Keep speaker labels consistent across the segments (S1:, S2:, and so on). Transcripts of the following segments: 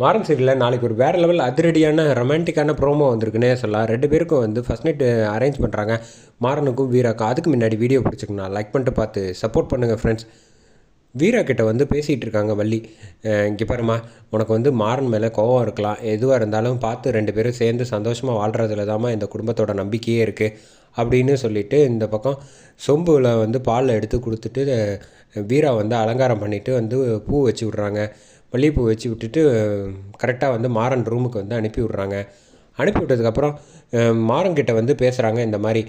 S1: மாறன் சீரியலில் நாளைக்கு ஒரு வேறு லெவல் அதிரடியான ரொமான்டிக்கான ப்ரோமோ வந்திருக்குன்னே சொல்லலாம். ரெண்டு பேருக்கும் வந்து ஃபஸ்ட் நைட் அரேஞ்ச் பண்ணுறாங்க மாறனுக்கும் வீராக்கும் அதுக்கு முன்னாடி வீடியோ பிடிச்சிக்கணும் லைக் பண்ணிட்டு பார்த்து சப்போர்ட் பண்ணுங்கள் ஃப்ரெண்ட்ஸ் வீரா கிட்ட வந்து பேசிகிட்டு இருக்காங்க வள்ளி. இங்கே பாருமா உனக்கு வந்து மாறன் மேலே கோவம் இருக்கலாம். எதுவாக இருந்தாலும் பார்த்து ரெண்டு பேரும் சேர்ந்து சந்தோஷமாக வாழ்கிறதுல தாம்மா இந்த குடும்பத்தோட நம்பிக்கையே இருக்குது அப்படின்னு சொல்லிட்டு இந்த பக்கம் சொம்புவில் வந்து பாலில் எடுத்து கொடுத்துட்டு வீரா வந்து அலங்காரம் பண்ணிவிட்டு வந்து பூ வச்சு விட்றாங்க. மல்லிகைப்பூ வச்சு விட்டுட்டு கரெக்டாக வந்து மாறன் ரூமுக்கு வந்து அனுப்பி விட்றாங்க. அனுப்பி விட்டதுக்கப்புறம் மாறன்கிட்ட வந்து பேசுகிறாங்க இந்த மாதிரி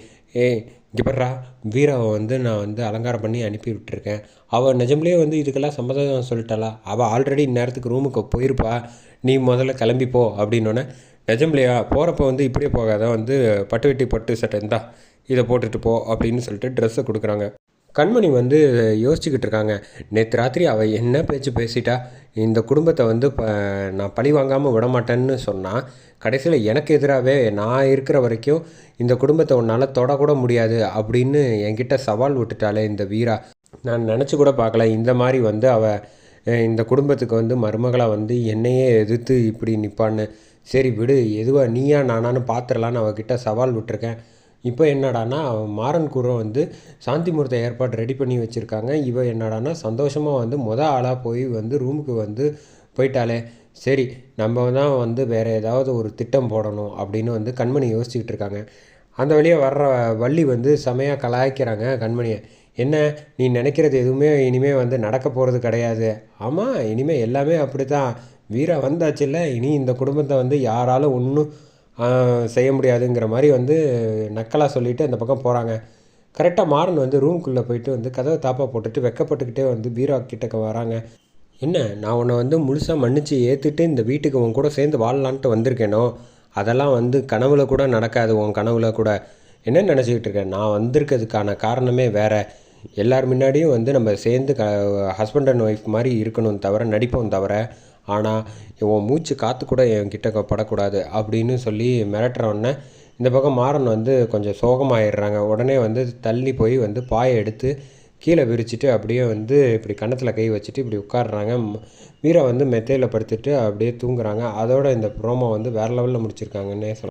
S1: ஏய் இங்கே பட்றா வீராவை வந்து நான் வந்து அலங்காரம் பண்ணி அனுப்பி விட்டுருக்கேன். அவள் நிஜம்லேயே வந்து இதுக்கெல்லாம் சம்மதம் சொல்லிட்டாளா? அவள் ஆல்ரெடி இந்நேரத்துக்கு ரூமுக்கு போயிருப்பா. நீ முதல்ல கிளம்பிப்போ அப்படின்னோடனே நிஜம்லையா போகிறப்ப வந்து இப்படியே போகாத. வந்து பட்டு வெட்டி பட்டு சட்டை இருந்தா இதை போட்டுட்டு போ அப்படின்னு சொல்லிட்டு ட்ரெஸ்ஸை கொடுக்குறாங்க. கண்மணி வந்து யோசிச்சுக்கிட்டு இருக்காங்க. நேற்று ராத்திரி அவள் என்ன பேச்சு பேசிட்டா? இந்த குடும்பத்தை வந்து ப நான் பழி வாங்காமல் விட மாட்டேன்னு சொன்னால் கடைசியில் எனக்கு எதிராகவே நான் இருக்கிற வரைக்கும் இந்த குடும்பத்தை உன்னால் தொடக்கூட முடியாது அப்படின்னு என்கிட்ட சவால் விட்டுட்டாலே இந்த வீரா. நான் நினச்சி கூட பார்க்கல. இந்த மாதிரி வந்து அவள் இந்த குடும்பத்துக்கு வந்து மருமகளாக வந்து என்னையே எதிர்த்து இப்படி நிற்பான்னு சரி விடு. எதுவாக நீயா நானான்னு பார்த்துடலான்னு அவகிட்ட சவால் விட்டுருக்கேன். இப்போ என்னடானா மாறன் கூறம் வந்து சாந்தி முகூர்த்த ஏற்பாடு ரெடி பண்ணி வச்சுருக்காங்க. இவ என்னடானா சந்தோஷமாக வந்து மொதல் ஆளாக போய் வந்து ரூமுக்கு வந்து போயிட்டாலே சரி நம்ம தான் வந்து வேறு ஏதாவது ஒரு திட்டம் போடணும் அப்படின்னு வந்து கண்மணி யோசிச்சுக்கிட்டு இருக்காங்க. அந்த வழியாக வர்ற வள்ளி வந்து செமையாக கலாய்க்கிறாங்க கண்மணியை. என்ன நீ நினைக்கிறது எதுவுமே இனிமேல் வந்து நடக்க போகிறது கிடையாது. ஆமாம் இனிமேல் எல்லாமே அப்படி தான் வீரா வந்தாச்சுல்ல இனி இந்த குடும்பத்தை வந்து யாராலும் ஒன்றும் செய்ய முடியாதுங்கிற மாதிரி வந்து நக்கலாக சொல்லிவிட்டு அந்த பக்கம் போகிறாங்க கரெக்டாக மாறன் வந்து ரூம்குள்ளே போயிட்டு வந்து கதவை தாப்பா போட்டுட்டு வெக்கப்பட்டுக்கிட்டே வந்து பீரா கிட்டக்க வராங்க. என்ன நான் உன்னை வந்து முழுசாக மன்னிச்சு ஏற்றுட்டு இந்த வீட்டுக்கு உன் கூட சேர்ந்து வாழலான்ட்டு வந்திருக்கேனோ? அதெல்லாம் வந்து கனவுல கூட நடக்காது உன் கனவுல கூட. என்ன நினச்சிக்கிட்டு இருக்கேன் நான் வந்திருக்கிறதுக்கான காரணமே வேறு. எல்லார் முன்னாடியும் வந்து நம்ம சேர்ந்து க ஹஸ்பண்ட் அண்ட் ஒய்ஃப் மாதிரி இருக்கணும் தவிர நடிப்போம் தவிர. ஆனால் உன் மூச்சு காற்று கூட என் கிட்ட படக்கூடாது அப்படின்னு சொல்லி மிரட்டுறவுடனே இந்த பக்கம் மாறன் வந்து கொஞ்சம் சோகமாயிடுறாங்க. உடனே வந்து தள்ளி போய் வந்து பாயை எடுத்து கீழே விரிச்சிட்டு அப்படியே வந்து இப்படி கன்னத்தில் கை வச்சுட்டு இப்படி உட்காடுறாங்க வீரா வந்து மெத்தையில் படுத்துட்டு அப்படியே தூங்குறாங்க. அதோட இந்த ப்ரோமோ வந்து வேறு லெவலில் முடிச்சிருக்காங்கன்னே சொல்லலாம்.